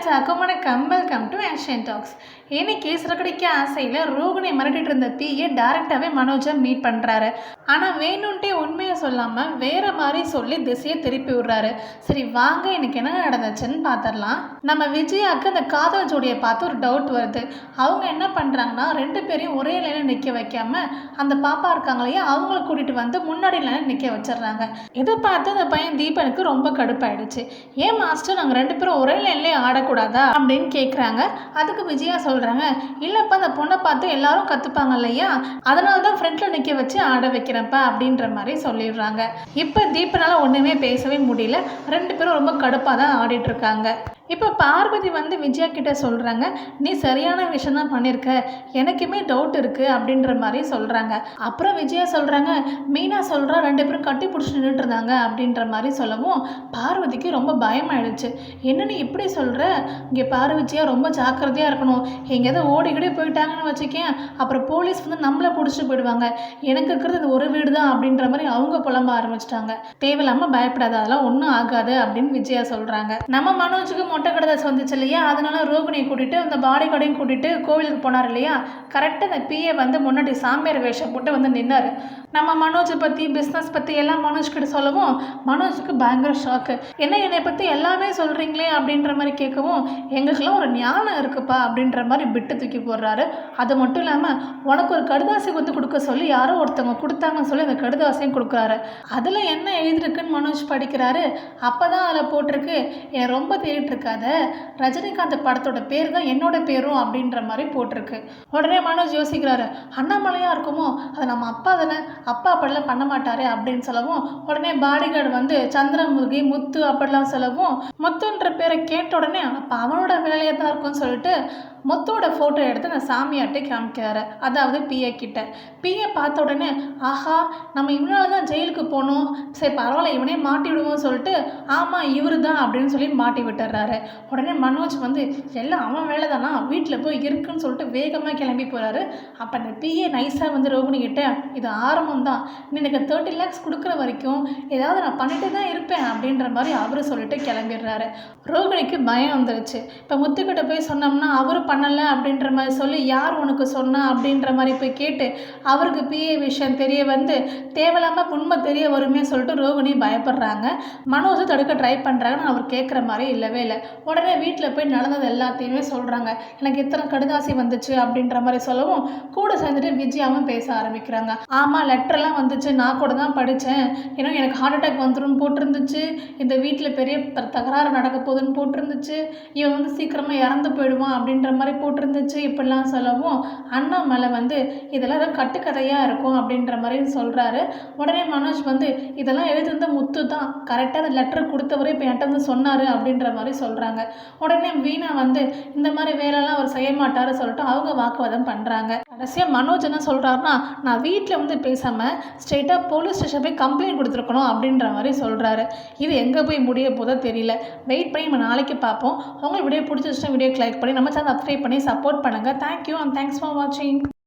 Friends அக்கமான கம்பல் come to Asian talks இன்னைக்கு சிறக்கடிக்க ஆசையில் ரோகிணி மிரட்டிட்டு இருந்த பிஏ டேரெக்டாகவே மனோஜை மீட் பண்ணுறாரு ஆனால் வேணும்ன்ட்டே உண்மையை சொல்லாமல் வேறு மாதிரி சொல்லி திசையை திருப்பி விடுறாரு. சரி வாங்க இன்னைக்கு என்ன நடந்துச்சுன்னு பார்த்துடலாம் நம்ம விஜயாவுக்கு அந்த காதல் ஜோடியை பார்த்து ஒரு டவுட் வருது. அவங்க என்ன பண்ணுறாங்கன்னா ரெண்டு பேரையும் ஒரே லைனில் நிற்க வைக்காம அந்த பாப்பா இருக்காங்களையே அவங்கள கூட்டிகிட்டு வந்து முன்னாடி லைனில் நிற்க வச்சிடுறாங்க. இதை பார்த்து அந்த பையன் தீபனுக்கு ரொம்ப கடுப்பாயிடுச்சு. ஏன் மாஸ்டர் நாங்கள் ரெண்டு பேரும் ஒரே லைன்லேயே ஆடக்கூடாது அப்படின்னு கேட்குறாங்க அதுக்கு விஜயா சொல்கிறாங்க இல்லைப்பா அந்த பொண்ணை பார்த்து எல்லாரும் கற்றுப்பாங்க இல்லையா? அதனால தான் ஃப்ரெண்ட்டில் நிற்க வச்சு ஆட வைக்கிறப்ப அப்படின்ற மாதிரி சொல்லிடுறாங்க. இப்போ தீபனால் ஒன்றுமே பேசவே முடியல. ரெண்டு பேரும் ரொம்ப கடுப்பாக தான் ஆடிட்டு இருக்காங்க. இப்போ பார்வதி வந்து விஜயா கிட்ட சொல்கிறாங்க நீ சரியான விஷயம் தான் பண்ணியிருக்க எனக்குமே டவுட் இருக்குது அப்படின்ற மாதிரி சொல்கிறாங்க அப்புறம் விஜயா சொல்கிறாங்க மீனா சொல்கிறா ரெண்டு பேரும் கட்டி பிடிச்சி நின்றுட்டு இருந்தாங்க அப்படின்ற மாதிரி சொல்லவும் பார்வதிக்கு ரொம்ப பயமாயிடுச்சு. என்ன நீ இப்படி சொல்கிற இங்கே பார்வதியாக ரொம்ப ஜாக்கிரதையாக இருக்கணும். எங்கேயாவது ஓடிக்கிட்டே போயிட்டாங்கன்னு வச்சுக்கேன். அப்புறம் போலீஸ் வந்து நம்மளை பிடிச்சிட்டு போயிடுவாங்க. எனக்கு இருக்கிறது ஒரு வீடு தான் அப்படின்ற மாதிரி அவங்க புலம்ப ஆரம்பிச்சிட்டாங்க. தேவையில்லாமல் பயப்படாத அதெல்லாம் ஒன்றும் ஆகாது அப்படின்னு விஜயா சொல்கிறாங்க நம்ம மனோஜுக்கு மொட்டை கடைதாசி வந்துச்சு இல்லையா? அதனால ரோகிணியை கூட்டிகிட்டு அந்த பாடி கார்டையும் கூட்டிகிட்டு கோவிலுக்கு போனார் இல்லையா? கரெக்டாக அந்த பிஏ வந்து முன்னாடி சாமியார் வேஷம் போட்டு வந்து நின்னார். நம்ம மனோஜை பற்றி பிஸ்னஸ் பற்றி எல்லாம் மனோஜ்கிட்ட சொல்லவும் மனோஜுக்கு பயங்கர ஷாக்கு என்ன என்னை பற்றி எல்லாமே சொல்கிறீங்களே அப்படின்ற மாதிரி கேட்கவும் எங்களுக்கெல்லாம் ஒரு ஞானம் இருக்குப்பா அப்படின்ற மாதிரி பிட்டு தூக்கி போடுறாரு. அது மட்டும் இல்லாமல் உனக்கு ஒரு கடுதாசி வந்து கொடுக்க சொல்லி யாரோ ஒருத்தவங்க கொடுத்தாங்கன்னு சொல்லி அந்த கடுதாசையும் கொடுக்குறாரு. அதில் என்ன எழுதிருக்குன்னு மனோஜ் படிக்கிறாரு. அப்போ தான் அதில் போட்டிருக்கு. என் ரொம்ப தேடிட்டுருக்காத. ரஜினிகாந்த் படத்தோட பேர் தான் என்னோட பேரும் அப்படின்ற மாதிரி போட்டிருக்கு. உடனே மனோஜ் யோசிக்கிறாரு. அண்ணாமலையாக இருக்குமோ? அது நம்ம அப்பா தானே. அப்பா அப்படிலாம் பண்ண மாட்டாரே அப்படின்னு சொல்லவும் உடனே பாடிகார்டு வந்து சந்திரமுகி முத்து அப்படிலாம் சொல்லவும் முத்துன்ற பேரை கேட்ட உடனே அப்போ அவனோட வேலையை தான் இருக்கும்னு சொல்லிட்டு முத்தோட ஃபோட்டோ எடுத்து நான் சாமியாட்டே காமிக்கிறாரு. அதாவது பிஏ கிட்ட. பிஏ பார்த்த உடனே ஆஹா நம்ம இவனால தான் ஜெயிலுக்கு போகணும் சரி பரவாயில்ல இவனே மாட்டி விடுவோம்னு சொல்லிட்டு ஆமாம் இவரு தான் அப்படின்னு சொல்லி மாட்டி விட்டுறாரு. உடனே மனோஜ் வந்து எல்லாம் அவன் வேலை தானா வீட்டில் போய் இருக்குன்னு சொல்லிட்டு வேகமாக கிளம்பி போகிறாரு அப்போ அந்த பிஏ நைஸாக வந்து ரோகிணிக்கிட்ட இது ஆரம்பம் தான். எனக்கு தேர்ட்டி லேக்ஸ் கொடுக்குற வரைக்கும் ஏதாவது நான் பண்ணிட்டு தான் இருப்பேன் அப்படின்ற மாதிரி அவர் சொல்லிட்டு கிளம்பிடுறாரு. ரோகிணிக்கு பயம் வந்துருச்சு. இப்போ முத்துக்கிட்ட போய் சொன்னோம்னா அவர் பண்ணலை அப்படின்ற மாதிரி சொல்லி யார் உனக்கு சொன்னா அப்படின்ற மாதிரி போய் கேட்டு அவருக்கு பிஏ விஷயம் தெரிய வந்து தேவையில்லாமல் உண்மை தெரிய வருமே சொல்லிட்டு ரோகிணி பயப்படுறாங்க. மனோஜை தடுக்க ட்ரை பண்ணுறாங்கன்னு அவர் கேட்குற மாதிரி இல்லவே இல்லை. உடனே வீட்டில் போய் நடந்தது எல்லாத்தையுமே சொல்கிறாங்க எனக்கு இத்தனை கடுதாசி வந்துச்சு அப்படின்ற மாதிரி சொல்லவும் கூட சேர்ந்துட்டு விஜயாவும் பேச ஆரம்பிக்கிறாங்க. ஆமாம் லெட்டர்லாம் வந்துச்சு. நான் கூட தான் படித்தேன் ஏன்னா எனக்கு ஹார்ட் அட்டாக் வந்துடும் போட்டிருந்துச்சு. இந்த வீட்டில் பெரிய தகராறு நடக்க போகுதுன்னு போட்டிருந்துச்சு. இவன் வந்து சீக்கிரமாக இறந்து போயிடுவான் அப்படின்ற மாதிரி போட்டிருந்துச்சு இப்படிலாம் சொல்லவும் அண்ணாமலை வந்து இதெல்லாம் தான் கட்டுக்கதையாக இருக்கும் அப்படின்ற மாதிரி சொல்கிறாரு உடனே மனோஜ் வந்து இதெல்லாம் எழுதிருந்த முத்து தான் கரெக்டாக அந்த லெட்டர் கொடுத்தவரே இப்போ என்கிட்ட வந்து சொன்னார் அப்படின்ற மாதிரி சொல்கிறாங்க உடனே வீணா வந்து இந்த மாதிரி வேலைலாம் அவர் செய்ய மாட்டார் சொல்லிட்டு அவங்க வாக்குவாதம் பண்ணுறாங்க கடைசியாக மனோஜ் என்ன சொல்கிறாருன்னா நான் வீட்டில் வந்து பேசாமல் ஸ்ட்ரெயிட்டாக போலீஸ் ஸ்டேஷன் போய் கம்ப்ளைண்ட் கொடுத்துருக்கணும் அப்படின்ற மாதிரி சொல்கிறாரு இது எங்கே போய் முடிய போதோ தெரியல. வெயிட் பண்ணி நம்ம நாளைக்கு பார்ப்போம். உங்களுக்கு வீடியோ பிடிச்சிருச்சுன்னா வீடியோக்கு லைக் பண்ணி நம்ம சேனல் சப்ஸ்கிரைப் பண்ணி சப்போர்ட் பண்ணுங்கள் thank you and thanks for வாட்சிங்